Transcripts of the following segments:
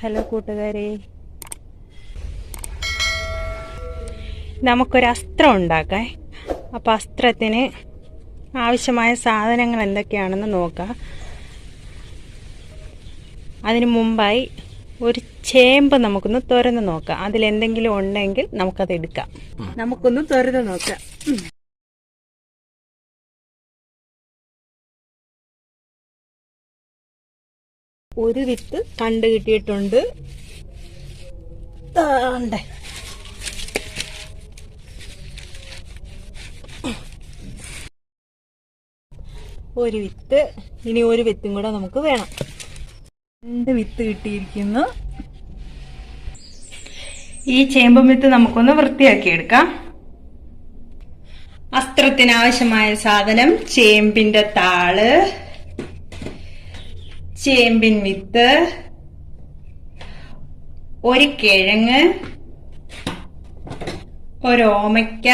Hello കൂട്ടുകാരെ. നമുക്കൊരു അസ്ത്രം ഉണ്ടാക്കാം. അപ്പം അസ്ത്രത്തിന് ആവശ്യമായ സാധനങ്ങൾ എന്തൊക്കെയാണെന്ന് നോക്കാം. അതിന് മുമ്പായി ഒരു ചേമ്പ് നമുക്കൊന്ന് തുറന്ന് നോക്കാം. അതിലെന്തെങ്കിലും ഉണ്ടെങ്കിൽ നമുക്കത് എടുക്കാം. നമുക്കൊന്ന് തുറന്ന് നോക്കാം. ഒരു വിത്ത് കണ്ടു കിട്ടിയിട്ടുണ്ട്. ഒരു വിത്ത്. ഇനി ഒരു വിത്തും കൂടെ നമുക്ക് വേണം. രണ്ട് വിത്ത് കിട്ടിയിരിക്കുന്നു. ഈ ചേമ്പും വിത്ത് നമുക്കൊന്ന് വൃത്തിയാക്കി എടുക്കാം അസ്ത്രത്തിന് ആവശ്യമായ സാധനം ചേമ്പിന്റെ താൾ. ചേമ്പിൻ വിത്ത് ഒരു കിഴങ്ങ് ഒരു ഓമയ്ക്ക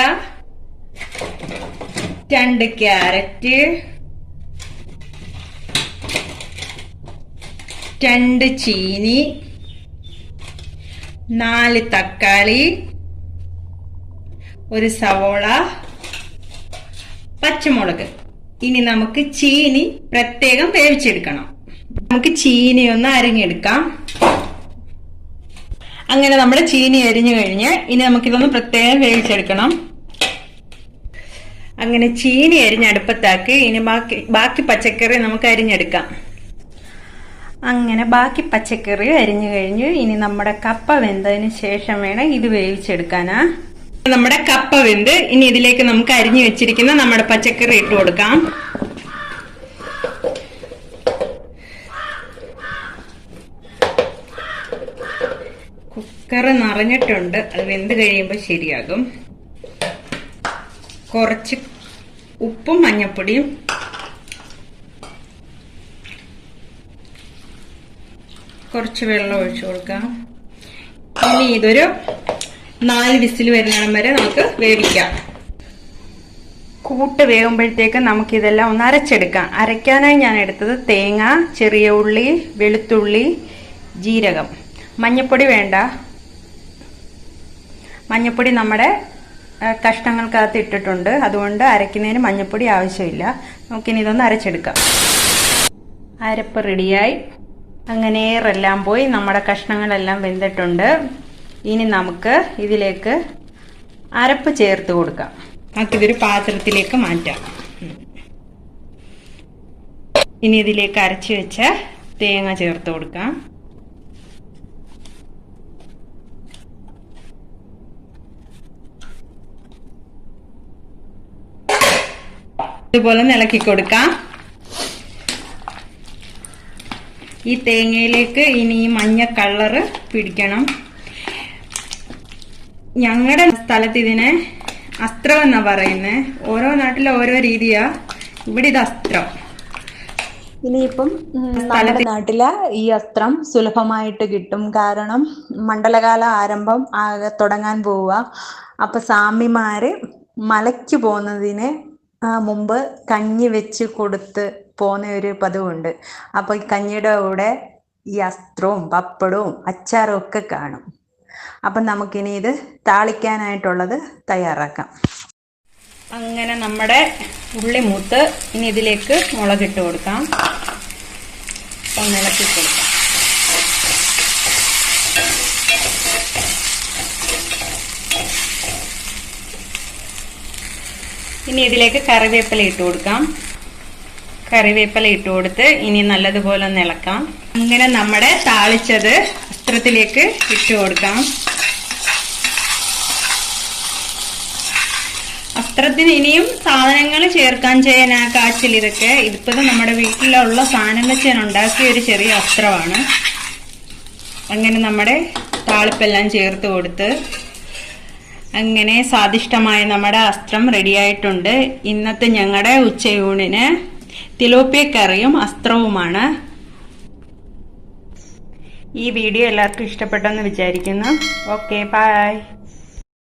രണ്ട് ക്യാരറ്റ് രണ്ട് ചീനി നാല് തക്കാളി ഒരു സവോള പച്ചമുളക്. ഇനി നമുക്ക് ചീനി പ്രത്യേകം വേവിച്ചെടുക്കണം. നമുക്ക് ചീനി ഒന്ന് അരിഞ്ഞെടുക്കാം. അങ്ങനെ നമ്മുടെ ചീനി അരിഞ്ഞു കഴിഞ്ഞ് ഇനി നമുക്കിതൊന്ന് പ്രത്യേകം വേവിച്ചെടുക്കണം. അങ്ങനെ ചീനി അരിഞ്ഞ് അടുപ്പത്താക്കി ഇനി ബാക്കി ബാക്കി പച്ചക്കറി നമുക്ക് അരിഞ്ഞെടുക്കാം. അങ്ങനെ ബാക്കി പച്ചക്കറി അരിഞ്ഞു കഴിഞ്ഞു. ഇനി നമ്മുടെ കപ്പ വെന്തതിന് ശേഷം വേണം ഇത് വേവിച്ചെടുക്കാനാ. നമ്മുടെ കപ്പ വെന്ത് ഇനി ഇതിലേക്ക് നമുക്ക് അരിഞ്ഞു വെച്ചിരിക്കുന്ന നമ്മുടെ പച്ചക്കറി ഇട്ട് കൊടുക്കാം. കുക്കർ നിറഞ്ഞിട്ടുണ്ട് അത് വെന്ത് കഴിയുമ്പോൾ ശരിയാകും. കുറച്ച് ഉപ്പും മഞ്ഞപ്പൊടിയും. കുറച്ച് വെള്ളം ഒഴിച്ചു കൊടുക്കാം. ഇനി ഇതൊരു നാല് വിസിൽ വരുന്നിടം വരെ നമുക്ക് വേവിക്കാം. കൂട്ട് വേകുമ്പോഴത്തേക്ക് നമുക്കിതെല്ലാം ഒന്ന് അരച്ചെടുക്കാം. അരയ്ക്കാനായി ഞാൻ എടുത്തത് തേങ്ങ ചെറിയ ഉള്ളി വെളുത്തുള്ളി ജീരകം. മഞ്ഞപ്പൊടി വേണ്ട. മഞ്ഞപ്പൊടി നമ്മുടെ കഷ്ണങ്ങൾക്കകത്ത് ഇട്ടിട്ടുണ്ട്. അതുകൊണ്ട് അരയ്ക്കുന്നതിന് മഞ്ഞപ്പൊടി ആവശ്യമില്ല. നമുക്കിനി ഇതൊന്ന് അരച്ചെടുക്കാം. അരപ്പ് റെഡിയായി അങ്ങനെ എല്ലാം പോയി. നമ്മുടെ കഷ്ണങ്ങളെല്ലാം വെന്തിട്ടുണ്ട്. ഇനി നമുക്ക് ഇതിലേക്ക് അരപ്പ് ചേർത്ത് കൊടുക്കാം. നമുക്കിതൊരു പാത്രത്തിലേക്ക് മാറ്റാം. ഇനി ഇതിലേക്ക് അരച്ച് വെച്ച തേങ്ങ ചേർത്ത് കൊടുക്കാം. ഇതുപോലെ നിലക്കി കൊടുക്കാം. ഈ തേങ്ങയിലേക്ക് ഇനി ഈ മഞ്ഞ കളറ് പിടിക്കണം. ഞങ്ങളുടെ സ്ഥലത്ത് ഇതിനെ അസ്ത്രം എന്നാ പറയുന്നത് ഓരോ നാട്ടിലെ ഓരോ രീതിയാ. ഇവിടെ ഇത് അസ്ത്രം. ഇനിയിപ്പം നമ്മുടെ നാട്ടിൽ ഈ അസ്ത്രം സുലഭമായിട്ട് കിട്ടും. കാരണം മണ്ഡലകാല ആരംഭം ആകെ തുടങ്ങാൻ പോവുക. അപ്പൊ സ്വാമിമാര് മലയ്ക്ക് പോകുന്നതിന് മുമ്പ് കഞ്ഞി വെച്ച് കൊടുത്ത് പോകുന്ന ഒരു പതിവുണ്ട്. അപ്പൊ ഈ കഞ്ഞിയുടെ കൂടെ ഈ അസ്ത്രവും പപ്പടവും അച്ചാറും ഒക്കെ കാണും. അപ്പൊ നമുക്കിനി ഇത് താളിക്കാനായിട്ടുള്ളത് തയ്യാറാക്കാം. അങ്ങനെ നമ്മുടെ ഉള്ളി മൂത്ത് ഇനി ഇതിലേക്ക് മുളകിട്ട് കൊടുക്കാം. ഇളക്കി കൊടുക്കാം. ഇനി ഇതിലേക്ക് കറിവേപ്പില ഇട്ട് കൊടുക്കാം. കറിവേപ്പില ഇട്ട് കൊടുത്ത് ഇനി നല്ലതുപോലെ ഒന്ന് ഇളക്കാം. അങ്ങനെ നമ്മുടെ താളിച്ചത് വസ്ത്രത്തിലേക്ക് ഇട്ട് കൊടുക്കാം. വസ്ത്രത്തിന് ഇനിയും സാധനങ്ങൾ ചേർക്കാൻ ചെയ്യാൻ ആ കാച്ചിൽ ഇതൊക്കെ. ഇതിപ്പോ നമ്മുടെ വീട്ടിലുള്ള സാധനം വെച്ച് ഞാൻ ഉണ്ടാക്കിയ ഒരു ചെറിയ വസ്ത്രമാണ്. അങ്ങനെ നമ്മുടെ താളിപ്പെല്ലാം ചേർത്ത് കൊടുത്ത് അങ്ങനെ സ്വാദിഷ്ടമായ നമ്മുടെ അസ്ത്രം റെഡിയായിട്ടുണ്ട്. ഇന്നത്തെ ഞങ്ങളുടെ ഉച്ചയൂണിന് തിലോപ്പിയ കറിയും അസ്ത്രവുമാണ്. ഈ വീഡിയോ എല്ലാവർക്കും ഇഷ്ടപ്പെട്ടെന്ന് വിചാരിക്കുന്നു. Okay bye